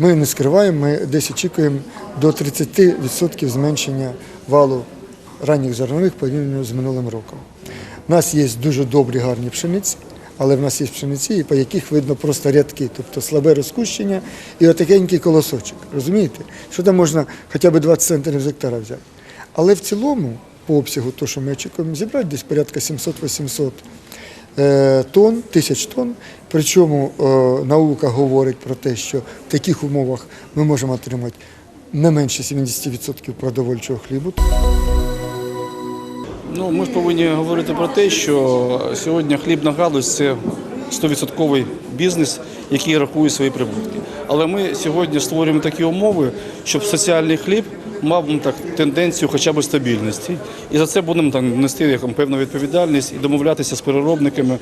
Ми не скриваємо, ми десь очікуємо до 30% зменшення валу ранніх зернових порівняно з минулим роком. У нас є дуже добрі гарні пшениці, але в нас є пшениці, по яких видно просто рядки, тобто слабе розкущення і отакенький колосочок. Розумієте? Що там можна хоча б 20 центнерів з гектара взяти. Але в цілому, по обсягу, то, що ми очікуємо зібрати, десь порядка 700-800 е, тонн, тисяч тонн. Причому е, наука говорить про те, що в таких умовах ми можемо отримати не менше 70% продовольчого хлібу. Ну, ми ж повинні говорити про те, що сьогодні хлібна галузь це 100% бізнес, який рахує свої прибутки. Але ми сьогодні створюємо такі умови, щоб соціальний хліб мав так тенденцію хоча б стабільності. І за це будемо там нести певну відповідальність і домовлятися з переробниками.